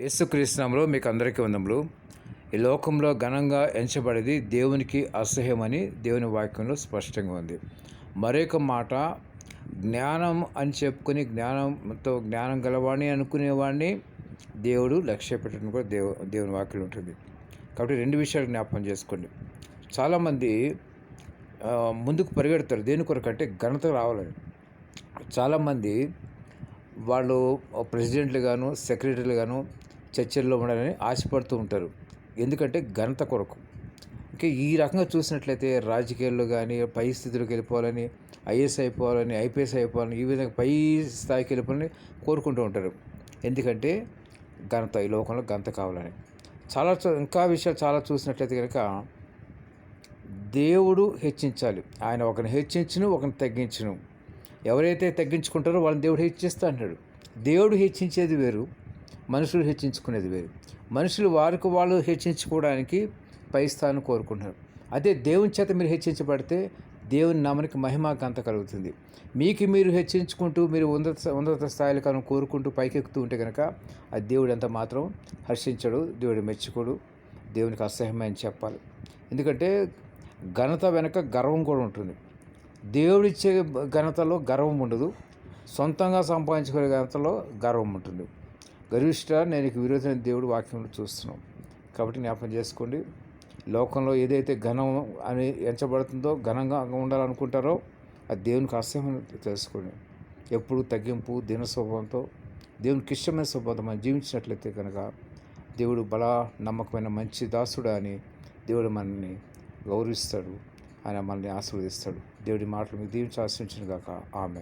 యేసుక్రీస్తునామలో మీకు అందరికీ వందములు. ఈ లోకంలో ఘనంగా ఎంచబడేది దేవునికి అసహ్యమని దేవుని వాక్యంలో స్పష్టంగా ఉంది. మరొక మాట జ్ఞానం అని చెప్పుకొని జ్ఞానంతో జ్ఞానం గలవాడిని అనుకునేవాడిని దేవుడు లక్ష్య పెట్టడం కూడా దేవు దేవుని వాక్యం ఉంటుంది. కాబట్టి రెండు విషయాలు జ్ఞాపకం చేసుకోండి. చాలామంది ముందుకు పరిగెడతారు. దేని కొరకు అంటే ఘనత రావాలని. చాలామంది వాళ్ళు ప్రెసిడెంట్లు గాను సెక్రటరీలు గాను చర్చల్లో ఉండాలని ఆశపడుతూ ఉంటారు. ఎందుకంటే ఘనత కొరకు. ఇంకా ఈ రకంగా చూసినట్లయితే రాజకీయాల్లో కానీ పై స్థితిలోకి వెళ్ళిపోవాలని ఐఏఎస్ అయిపోవాలని ఐపీఎస్ అయిపోవాలని ఈ విధంగా పై స్థాయికి వెళ్ళిపోవాలని కోరుకుంటూ ఉంటారు. ఎందుకంటే ఘనత ఈ లోకంలో ఘనత కావాలని. చాలా ఇంకా విషయాలు చాలా చూసినట్లయితే కనుక దేవుడు హెచ్చించాలి. ఆయన ఒకరిని హెచ్చించును ఒకరిని తగ్గించును. ఎవరైతే తగ్గించుకుంటారో వాళ్ళని దేవుడు హెచ్చిస్తా అంటాడు. దేవుడు హెచ్చించేది వేరు. మనుషులు హెచ్చించుకునేది వేరు. మనుషులు వారికి వాళ్ళు హెచ్చించుకోవడానికి పై స్థానం కోరుకుంటున్నారు. అదే దేవుని చేత మీరు హెచ్చించబడితే దేవుని నామనికి మహిమ గంత కలుగుతుంది. మీకు మీరు హెచ్చించుకుంటూ మీరు ఉన్నత ఉన్నత స్థాయిలు కను కోరుకుంటూ పైకెక్కుతూ ఉంటే కనుక ఆ దేవుడు ఎంత మాత్రం హర్షించడు దేవుడు మెచ్చుకోడు దేవునికి అసహ్యమని చెప్పాలి. ఎందుకంటే ఘనత వెనక గర్వం కూడా ఉంటుంది. దేవుడిచ్చే ఘనతలో గర్వం ఉండదు. సొంతంగా సంపాదించుకునే ఘనతలో గర్వం ఉంటుంది. గర్విష్ట నేను విరోధమైన దేవుడు వాక్యంలో చూస్తున్నాం. కాబట్టి జ్ఞాపకం చేసుకోండి. లోకంలో ఏదైతే ఘనం అని ఎంచబడుతుందో ఘనంగా ఉండాలనుకుంటారో అది దేవునికి అసహ్యం తెలుసుకోండి. ఎప్పుడు తగ్గింపు దిన స్వభావంతో దేవునికి ఇష్టమైన స్వభావంతో మనం జీవించినట్లయితే కనుక దేవుడు బల నమ్మకమైన మంచి దాసుడు అని దేవుడు మనల్ని గౌరవిస్తాడు. ఆయన మనల్ని ఆశీర్వదిస్తాడు. దేవుడి మాటలు మీకు దీవించి ఆశించిన గాక. ఆమె